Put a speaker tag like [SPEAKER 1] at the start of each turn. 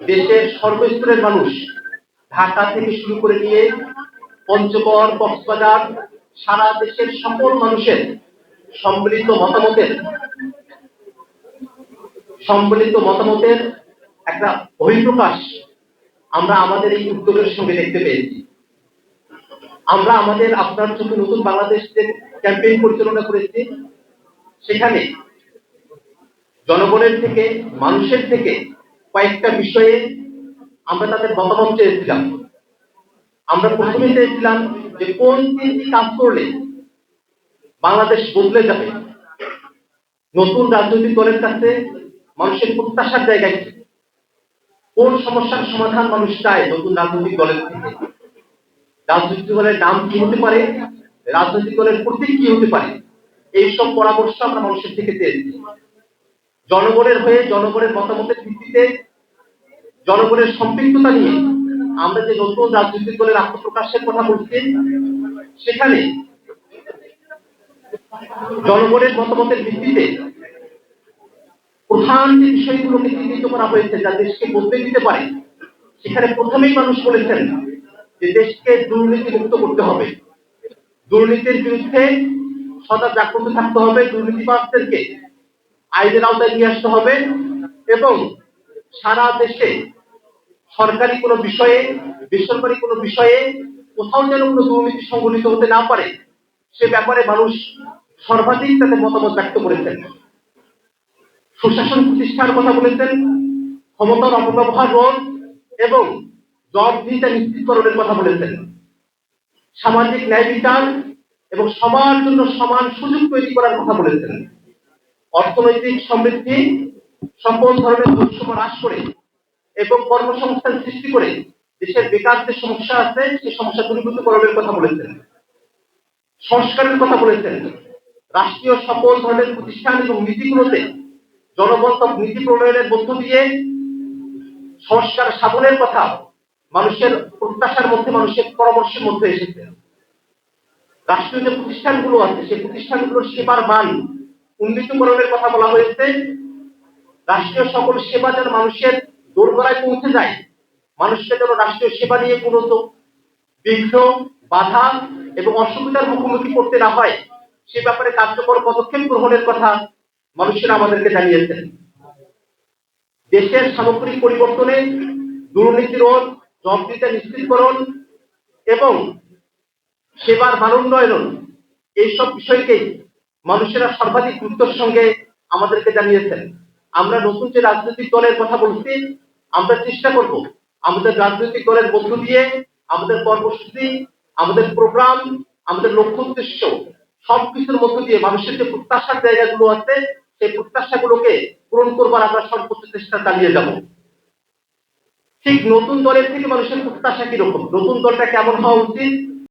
[SPEAKER 1] দেশের সর্বস্তরের মানুষ ঢাকা থেকে শুরু করে নিয়ে পঞ্চগড়, কক্সবাজার, সারা দেশের সকল মানুষের সম্মিলিত মতামতের সম্মিলিত মতামতের একটা বহিঃপ্রকাশ আমরা আমাদের এই উদ্যোগের সঙ্গে দেখতে পেয়েছি। আমরা আমাদের আপনার চোখে নতুন বাংলাদেশ যে ক্যাম্পেইন পরিচালনা করেছি, সেখানে জনগণের থেকে, মানুষের থেকে কয়েকটা বিষয়ে আমরা তাদের মতামত চেয়েছিলাম। আমরা প্রথমে চেয়েছিলাম যে কোন তিনটি কাজ করলে বাংলাদেশ বদলে যাবে? নতুন রাজনৈতিক দলের কাছে মানুষের প্রত্যাশার জায়গায়? কোন সমস্যার সমাধান মানুষ চায় নতুন রাজনৈতিক দলের থেকে? রাজনৈতিক দলের নাম কি হতে পারে? রাজনৈতিক দলের প্রতীক কি হতে পারে? এইসব পরামর্শ আমরা মানুষের থেকে চেয়েছি। জনগণের হয়ে, জনগণের মতামতের ভিত্তিতে, জনগণের সম্পৃক্ততা নিয়ে আমরা যে নতুন রাজনৈতিক দলের আত্মপ্রকাশের কথা বলছি, সেখানে জনগণের মতামতের ভিত্তিতে প্রধান যে বিষয়গুলোকে চিহ্নিত করা হয়েছে যা দেশকে বদলে দিতে পারে, সেখানে প্রথমেই মানুষ বলেছেন যে দেশকে দুর্নীতি মুক্ত করতে হবে। দুর্নীতির বিরুদ্ধে সদা জাগ্রত থাকতে হবে। দুর্নীতিবাদদেরকে আইনের আওতায় নিয়ে আসতে হবে এবং সারা দেশে সরকারি কোনো বিষয়ে, বেসরকারি কোনো বিষয়ে কোথাও যেন কোনো দুর্নীতি সংঘটিত হতে না পারে, সে ব্যাপারে মানুষ সর্বাধিক তাদের মতামত ব্যক্ত করেছেন। সুশাসন প্রতিষ্ঠার কথা বলেছেন, ক্ষমতার অপব্যবহার রোধ এবং জবাবদিহিতা নিশ্চিতকরণের কথা বলেছেন। সামাজিক ন্যায় বিচার এবং সবার জন্য সমান সুযোগ তৈরি করার কথা বলেছেন। অর্থনৈতিক সমৃদ্ধি, সকল ধরনের বৈষম্য হ্রাস করে এবং কর্মসংস্থান সৃষ্টি করে দেশের বেকার যে সমস্যা আছে, সেই সমস্যা দূরীভূতকরণের কথা বলেছেন, সংস্কারের কথা বলেছেন। রাষ্ট্রীয় সকল ধরনের প্রতিষ্ঠান এবং নীতিগুলোতে জনবন্ধব নীতি প্রণয়নের মধ্য দিয়ে সংস্কার সাধনের কথা মানুষের প্রত্যাশার মধ্যে, মানুষের পরামর্শের মধ্যে এসেছে। রাষ্ট্রীয় যে প্রতিষ্ঠানগুলো আছে, সেই প্রতিষ্ঠানগুলোর সেবার মান উন্নীতকরণের কথা বলা হয়েছে, রাষ্ট্রীয় সকল সেবা যেন মানুষের দোরগোড়ায় পৌঁছে যায়, মানুষকে যেন রাষ্ট্রীয় সেবা নিয়ে কোনো বিঘ্ন, বাধা এবং অসুবিধার মুখোমুখি করতে না হয়, সে ব্যাপারে কার্যকর পদক্ষেপ গ্রহণের কথা মানুষেরা আমাদেরকে জানিয়েছেন। দেশের সামগ্রিক পরিবর্তনে দুর্নীতি রোধ জবাবদিহিতা নিশ্চিতকরণ এবং সেবার মানোন্নয়ন, এইসব বিষয়কেই মানুষেরা সর্বাধিক গুরুত্বের সঙ্গে আমাদেরকে জানিয়েছেন, আমরা নতুন যে রাজনৈতিক দলের কথা বলছি, আমরা চেষ্টা করব আমাদের রাজনৈতিক দলের মধ্য দিয়ে আমাদের কর্মসূচি, আমাদের প্রোগ্রাম, আমাদের লক্ষ্য উদ্দেশ্য সবকিছুর মধ্য দিয়ে মানুষের যে প্রত্যাশার জায়গাগুলো আছে, সেই প্রত্যাশাগুলোকে পূরণ করবার আমরা সর্বোচ্চ চেষ্টা চালিয়ে যাব। ঠিক নতুন দলের থেকে মানুষের প্রত্যাশা কীরকম? নতুন দলটা কেমন হওয়া উচিত?